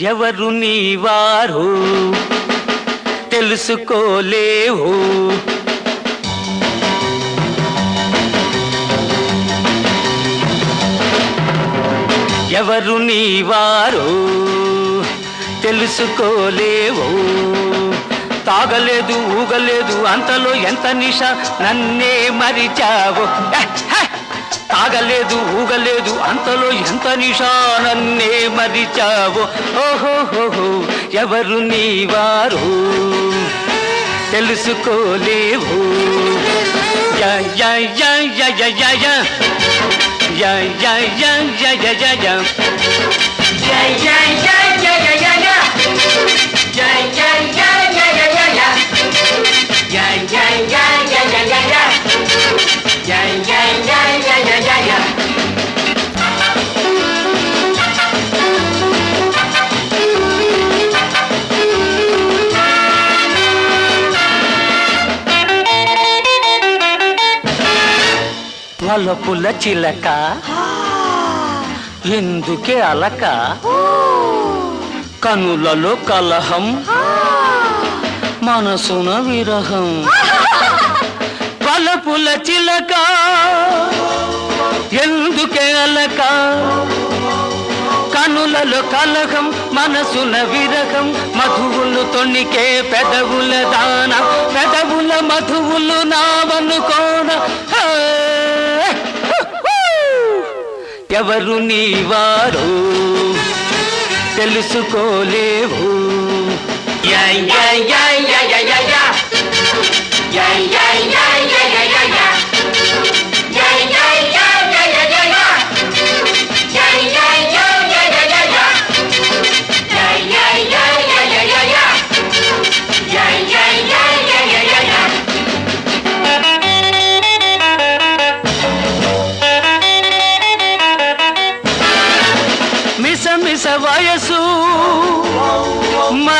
ఎవరు నీవారు? తెలుసుకోలేవు. ఎవరు నీవారు? తెలుసుకోలేవు. తాగలేదు ఊగలేదు అంతలో ఎంత నిష నన్నే మరిచావు. హే! తాగలేదు ఊగలేదు అంతలో ఎంత నిషానన్నే మరిచావు ఓహోహో ఎవరు నీవారు తెలుసుకోలేవు జయ జయ జయ జయ వలపుల చిలక. ఎందుకే అలక? కనులలో కలహం. మనసున విరహం. వలపుల చిలక. ఎందుకే అలక? కనులలో కలహం మనసున విరహం. మధువులు తొణికే పెదవుల దాన. పెదవుల మధువులు నావనుకో. ఎవరు నీవారు తెలుసుకోలేవు యా యా యా యా యా యా యా. యా యా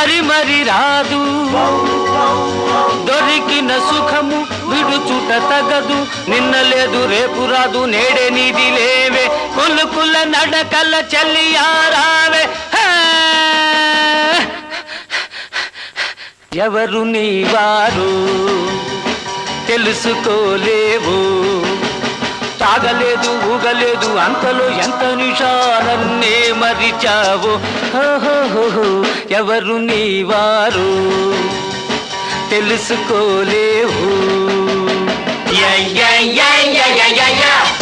మరి మరి రాదు. దొరికిన సుఖము విడుచుట తగదు. నిన్న లేదు రేపు రాదు నేడే నీది లేవే. కులుకుల నడకల చెల్లియారావే ఎవరు నీ వారు? తెలుసుకోలేవు. తాగలేదు ఊగలేదు అంతలో ఎంత నిషాలన్నే మారిచావు ఎవరు నీవారు? తెలుసుకోలేవు. యా యా యా యా యా.